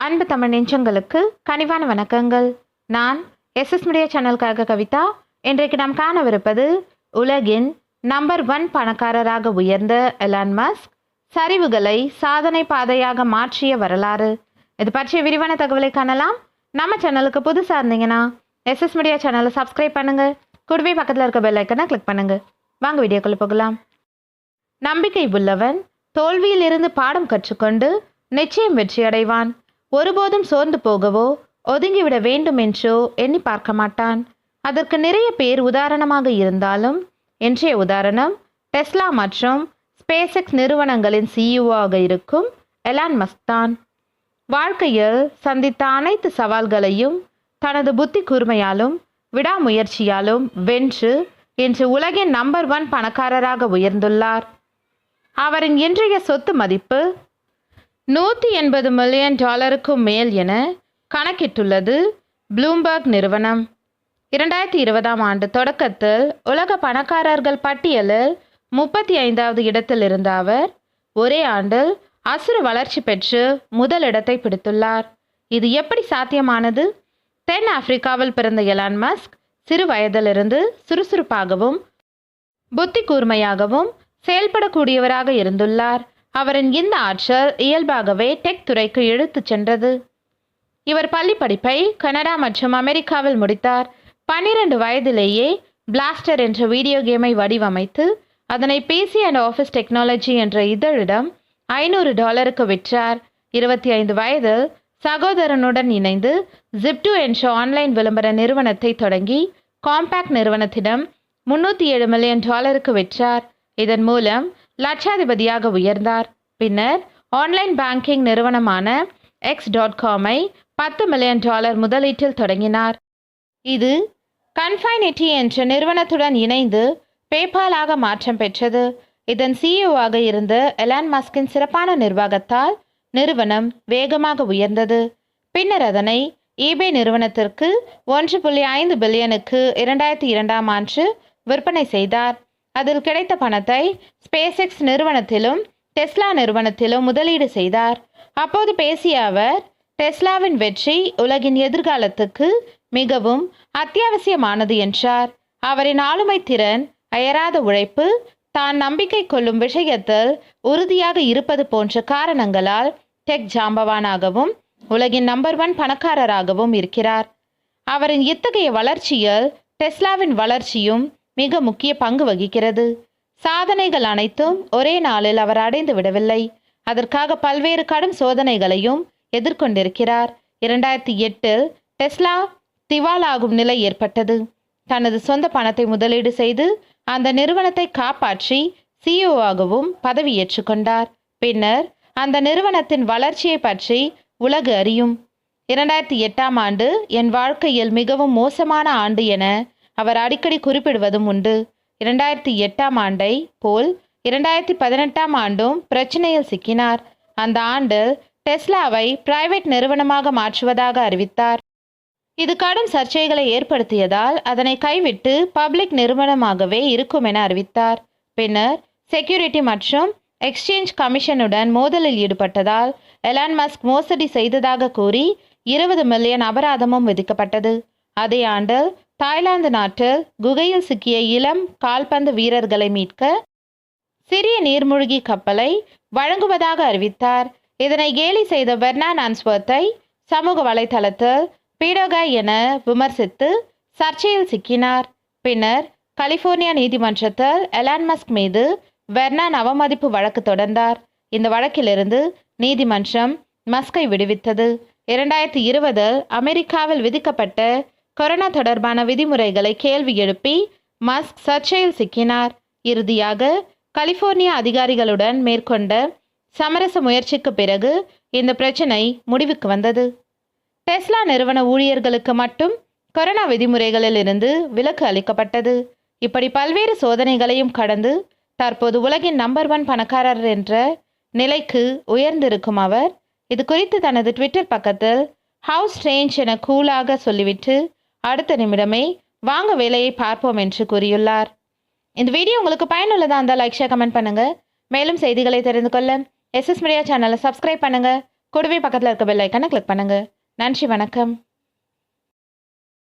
அன்பு தமிழ் நெஞ்சங்களுக்கு கனிவான வணக்கங்கள். நான் எஸ்எஸ் மீடியா சேனலுக்காக கவிதா. இன்றைக்கு நாம் காணவிருப்பது உலகின் நம்பர் ஒன் பணக்காரராக உயர்ந்த எலான் மஸ்க் சரிவுகளை சாதனை பாதையாக மாற்றிய வரலாறு. இது பற்றிய விரிவான தகவலை காணலாம். நம்ம சேனலுக்கு புதுசாக இருந்தீங்கன்னா எஸ்எஸ் மீடியா சேனலை சப்ஸ்கிரைப் பண்ணுங்க. கூடவே பக்கத்தில் இருக்க பெல் ஐக்கனை கிளிக் பண்ணுங்க. வாங்க வீடியோக்குள்ளே போகலாம். நம்பிக்கை உள்ளவன் தோல்வியிலிருந்து பாடம் கற்றுக்கொண்டு நிச்சயம் வெற்றி அடைவான் ஒருபோதும் சோர்ந்து போகவோ ஒதுங்கிவிட வேண்டும் என்றோ எண்ணி பார்க்க மாட்டான் அதற்கு நிறைய பேர் உதாரணமாக இருந்தாலும் இன்றைய உதாரணம் டெஸ்லா மற்றும் ஸ்பேசெக்ஸ் நிறுவனங்களின் சிஇஓவாக இருக்கும் எலான் மஸ்தான் வாழ்க்கையில் சந்தித்த அனைத்து சவால்களையும் தனது புத்தி கூர்மையாலும் விடாமுயற்சியாலும் வென்று இன்று உலகின் நம்பர் ஒன் பணக்காரராக உயர்ந்துள்ளார். அவரின் இன்றைய சொத்து மதிப்பு நூற்றி எண்பது மில்லியன் டாலருக்கும் மேல் என கணக்கிட்டுள்ளது ப்ளூம்பர்க் நிறுவனம். இரண்டாயிரத்தி இருபதாம் ஆண்டு தொடக்கத்தில் உலக பணக்காரர்கள் பட்டியலில் முப்பத்தி ஐந்தாவது இடத்தில் இருந்த அவர் ஒரே ஆண்டில் அசுர வளர்ச்சி பெற்று முதல் இடத்தை பிடித்துள்ளார். இது எப்படி சாத்தியமானது? தென் ஆப்பிரிக்காவில் பிறந்த எலான் மஸ்க் சிறு வயதிலிருந்து சுறுசுறுப்பாகவும் புத்தி கூர்மையாகவும் செயல்படக்கூடியவராக இருந்துள்ளார். அவரின் இந்த ஆற்றல் இயல்பாகவே டெக் துறைக்கு இழுத்துச் சென்றது. இவர் பள்ளி படிப்பை கனடா மற்றும் அமெரிக்காவில் முடித்தார். பன்னிரண்டு வயதிலேயே பிளாஸ்டர் என்ற வீடியோ கேமை வடிவமைத்து அதனை பிசி அண்ட் ஆஃபீஸ் டெக்னாலஜி என்ற இதழிடம் ஐநூறு டாலருக்கு விற்றார். இருபத்தி ஐந்து வயதில் சகோதரனுடன் இணைந்து ஜிப்டு என்ற ஆன்லைன் விளம்பர நிறுவனத்தை தொடங்கி காம்பேக்ட் நிறுவனத்திடம் முன்னூற்றி ஏழு மில்லியன் டாலருக்கு விற்றார். இதன் மூலம் லட்சாதிபதியாக உயர்ந்தார். பின்னர் ஆன்லைன் பேங்கிங் நிறுவனமான எக்ஸ் டாட் காமை பத்து மில்லியன் டாலர் முதலீட்டில் தொடங்கினார். இது கன்ஃபைனிட்டி என்ற நிறுவனத்துடன் இணைந்து பேபாலாக மாற்றம் பெற்றது. இதன் சிஇஓவாக இருந்த எலான் மஸ்கின் சிறப்பான நிர்வாகத்தால் நிறுவனம் வேகமாக உயர்ந்தது. பின்னர் அதனை ஈபே நிறுவனத்திற்கு ஒன்று புள்ளி ஐந்து பில்லியனுக்கு இரண்டாயிரத்தி இரண்டாம் ஆண்டு விற்பனை செய்தார். அதில் கிடைத்த பணத்தை ஸ்பேஸ்எக்ஸ் நிறுவனத்திலும் டெஸ்லா நிறுவனத்திலும் முதலீடு செய்தார். அப்போது பேசிய அவர் டெஸ்லாவின் வெற்றி உலகின் எதிர்காலத்துக்கு மிகவும் அத்தியாவசியமானது என்றார். அவரின் ஆளுமை திறன் அயராத உழைப்பு தான் நம்பிக்கை கொள்ளும் விஷயத்தில் உறுதியாக இருப்பது போன்ற காரணங்களால் டெக் ஜாம்பவானாகவும் உலகின் நம்பர் ஒன் பணக்காரராகவும் இருக்கிறார். அவரின் இத்தகைய வளர்ச்சியில் டெஸ்லாவின் வளர்ச்சியும் மிக முக்கிய பங்கு வகிக்கிறது. சாதனைகள் அனைத்தும் ஒரே நாளில் அவர் அடைந்து விடவில்லை. அதற்காக பல்வேறு கடும் சோதனைகளையும் எதிர்கொண்டிருக்கிறார். இரண்டாயிரத்தி எட்டில் டெஸ்லா திவாலாகும் நிலை ஏற்பட்டது. தனது சொந்த பணத்தை முதலீடு செய்து அந்த நிறுவனத்தை காப்பாற்றி சிஇஓவாகவும் பதவியேற்று கொண்டார். பின்னர் அந்த நிறுவனத்தின் வளர்ச்சியை பற்றி உலகு அறியும். இரண்டாயிரத்தி எட்டாம் ஆண்டு என் வாழ்க்கையில் மிகவும் மோசமான ஆண்டு என அவர் அடிக்கடி குறிப்பிடுவதும் உண்டு. இரண்டாயிரத்தி எட்டாம் ஆண்டை போல் இரண்டாயிரத்தி பதினெட்டாம் ஆண்டும் பிரச்சனையில் சிக்கினார். அந்த ஆண்டு டெஸ்லாவை பிரைவேட் நிறுவனமாக மாற்றுவதாக அறிவித்தார். இது கடும் சர்ச்சைகளை ஏற்படுத்தியதால் அதனை கைவிட்டு பப்ளிக் நிறுவனமாகவே இருக்கும் என அறிவித்தார். பின்னர் செக்யூரிட்டி மற்றும் எக்ஸ்சேஞ்ச் கமிஷனுடன் மோதலில் ஈடுபட்டதால் எலான் மஸ்க் மோசடி செய்ததாக கூறி இருபது மில்லியன் அபராதமும் விதிக்கப்பட்டது. அதே ஆண்டில் தாய்லாந்து நாட்டில் குகையில் சிக்கிய இளம் கால்பந்து வீரர்களை மீட்க சிறிய நீர்மூழ்கி கப்பலை வழங்குவதாக அறிவித்தார். இதனை கேலி செய்த பெர்னா ஆன்ஸ்வர்த்தை சமூக வலைதளத்தில் பீடோகா என விமர்சித்து சர்ச்சையில் சிக்கினார். பின்னர் கலிபோர்னியா நீதிமன்றத்தில் எலான் மஸ்க் மீது வெர்னான் அவமதிப்பு வழக்கு தொடர்ந்தார். இந்த வழக்கிலிருந்து நீதிமன்றம் மஸ்கை விடுவித்தது. இரண்டாயிரத்தி இருபதில் அமெரிக்காவில் விதிக்கப்பட்ட கொரோனா தொடர்பான விதிமுறைகளை கேள்வி எழுப்பி மஸ்க் சர்ச்சையில் சிக்கினார். இறுதியாக கலிபோர்னியா அதிகாரிகளுடன் மேற்கொண்ட சமரச முயற்சிக்கு பிறகு இந்த பிரச்சனை முடிவுக்கு வந்தது. டெஸ்லா நிறுவன ஊழியர்களுக்கு மட்டும் கொரோனா விதிமுறைகளில் இருந்து விலக்கு அளிக்கப்பட்டது. இப்படி பல்வேறு சோதனைகளையும் கடந்து தற்போது உலகின் நம்பர் ஒன் பணக்காரர் என்ற நிலைக்கு உயர்ந்திருக்கும் அவர் இது குறித்து தனது ட்விட்டர் பக்கத்தில் ஹவுஸ் ஸ்ட்ரேஞ்ச் என கூலாக சொல்லிவிட்டு அடுத்த நிமிடமே வாங்க வேலையை பார்ப்போம் என்று கூறியுள்ளார். இந்த வீடியோ உங்களுக்கு பயனுள்ளதாக இருந்தால் லைக் ஷேர் கமெண்ட் பண்ணுங்க. மேலும் செய்திகளை தெரிந்து கொள்ள எஸ்எஸ் மீடியா சேனலை சப்ஸ்கிரைப் பண்ணுங்க. கூடவே பக்கத்தில் இருக்க பெல் ஐக்கனை கிளிக் பண்ணுங்கள் நன்றி வணக்கம்.